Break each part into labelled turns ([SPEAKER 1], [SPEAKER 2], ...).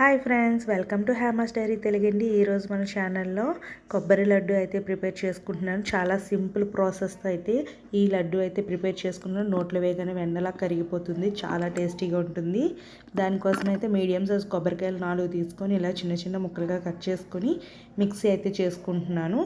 [SPEAKER 1] Hi friends welcome to హ్యామస్ diary తెలుగండి. ఈరోజు మన ఛానల్లో కొబ్బరి లడ్డు అయితే ప్రిపేర్ చేసుకుంటున్నాను. చాలా సింపుల్ ప్రాసెస్తో అయితే ఈ లడ్డు అయితే ప్రిపేర్ చేసుకున్నాను. నోట్లో వేగానే వెన్నలా కరిగిపోతుంది చాలా టేస్టీగా ఉంటుంది. దానికోసం అయితే మీడియం సైజ్ కొబ్బరికాయలు నాలుగు తీసుకొని ఇలా చిన్న చిన్న ముక్కలుగా కట్ చేసుకొని మిక్సీ అయితే చేసుకుంటున్నాను.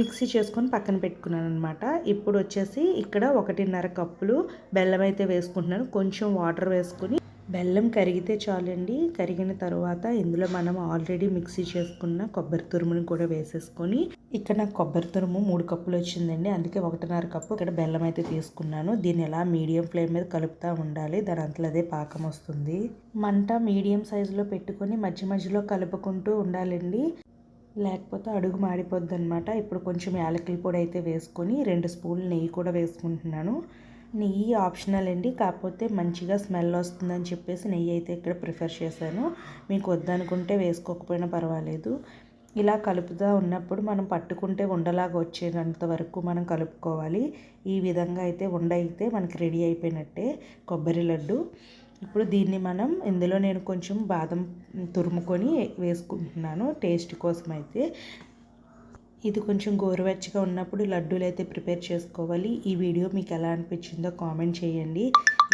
[SPEAKER 1] మిక్సీ చేసుకొని పక్కన పెట్టుకున్నాను అనమాట ఇప్పుడు వచ్చేసి ఇక్కడ ఒకటిన్నర కప్పులు బెల్లం అయితే వేసుకుంటున్నాను. కొంచెం వాటర్ వేసుకుని బెల్లం కరిగితే చాలండి. కరిగిన తర్వాత ఇందులో మనం ఆల్రెడీ మిక్సీ చేసుకున్న కొబ్బరి తురుముని కూడా వేసేసుకొని ఇక్కడ నాకు కొబ్బరి తురుము మూడు కప్పులు వచ్చిందండి. అందుకే ఒకటిన్నర కప్పు ఇక్కడ బెల్లం అయితే తీసుకున్నాను. దీన్ని ఎలా మీడియం ఫ్లేమ్ మీద కలుపుతూ ఉండాలి. దాని అంతలో అదే పాకం వస్తుంది. మంట మీడియం సైజులో పెట్టుకొని మధ్య మధ్యలో కలుపుకుంటూ ఉండాలండి. లేకపోతే అడుగు మాడిపోద్ది అనమాట ఇప్పుడు కొంచెం యాలకుల పొడి అయితే వేసుకొని రెండు స్పూన్లు నెయ్యి కూడా వేసుకుంటున్నాను. నెయ్యి ఆప్షనల్ అండి. కాకపోతే మంచిగా స్మెల్ వస్తుందని చెప్పేసి నెయ్యి అయితే ఇక్కడ ప్రిఫర్ చేశాను. మీకు వద్దనుకుంటే వేసుకోకపోయినా పర్వాలేదు. ఇలా కలుపుతూ ఉన్నప్పుడు మనం పట్టుకుంటే ఉండలాగా వచ్చేంత వరకు మనం కలుపుకోవాలి. ఈ విధంగా అయితే ఉండ అయితే మనకి రెడీ అయిపోయినట్టే కొబ్బరి లడ్డు. ఇప్పుడు దీన్ని మనం ఇందులో నేను కొంచెం బాదం తురుముకొని వేసుకుంటున్నాను. టేస్ట్ కోసం అయితే ఇది కొంచెం గోరువెచ్చగా ఉన్నప్పుడు లడ్డూలు అయితే ప్రిపేర్ చేసుకోవాలి. ఈ వీడియో మీకు ఎలా అనిపించిందో కామెంట్ చేయండి.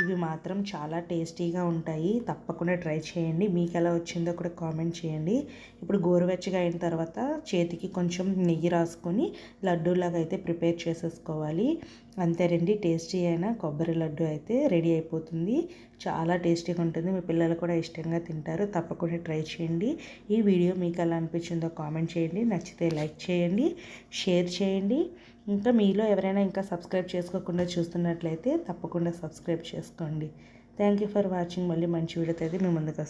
[SPEAKER 1] ఇవి మాత్రం చాలా టేస్టీగా ఉంటాయి. తప్పకుండా ట్రై చేయండి. మీకు ఎలా వచ్చిందో కూడా కామెంట్ చేయండి. ఇప్పుడు గోరువెచ్చగా అయిన తర్వాత చేతికి కొంచెం నెయ్యి రాసుకొని లడ్డూలాగా అయితే ప్రిపేర్ చేసేసుకోవాలి. అంతేనండి టేస్టీ అయిన కొబ్బరి లడ్డు అయితే రెడీ అయిపోతుంది. చాలా టేస్టీగా ఉంటుంది. మీ పిల్లలు కూడా ఇష్టంగా తింటారు. తప్పకుండా ట్రై చేయండి. ఈ వీడియో మీకు ఎలా అనిపించిందో కామెంట్ చేయండి. నచ్చితే లైక్ చేయండి. షేర్ చేయండి. ఇంకా మీలో ఎవరైనా ఇంకా సబ్స్క్రైబ్ చేసుకోకుండా చూస్తున్నట్లయితే తప్పకుండా సబ్స్క్రైబ్ చేసుకోండి. Thank you for watching. మళ్ళీ మంచి వీడియోతో అయితే మీ ముందుకు వస్తాను